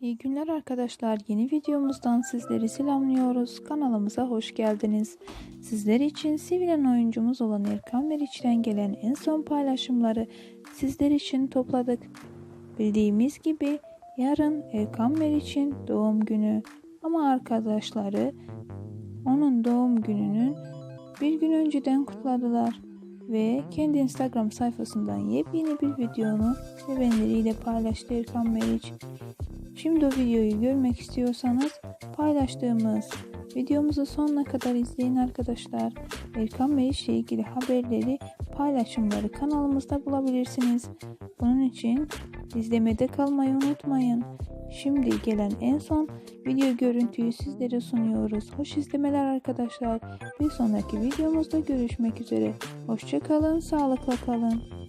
İyi günler arkadaşlar. Yeni videomuzdan sizleri selamlıyoruz. Kanalımıza hoş geldiniz. Sizler için sevilen oyuncumuz olan Erkan Meriç'ten gelen en son paylaşımları sizler için topladık. Bildiğimiz gibi yarın Erkan Meriç'in doğum günü. Ama arkadaşları onun doğum gününün bir gün önceden kutladılar ve kendi Instagram sayfasından yepyeni bir videonu sevenleriyle paylaştı Erkan Meriç. Şimdi o videoyu görmek istiyorsanız paylaştığımız videomuzu sonuna kadar izleyin arkadaşlar. Erkan Meriç ile ilgili haberleri, paylaşımları kanalımızda bulabilirsiniz. Bunun için izlemede kalmayı unutmayın. Şimdi gelen en son video görüntüyü sizlere sunuyoruz. Hoş izlemeler arkadaşlar. Bir sonraki videomuzda görüşmek üzere. Hoşçakalın, sağlıkla kalın.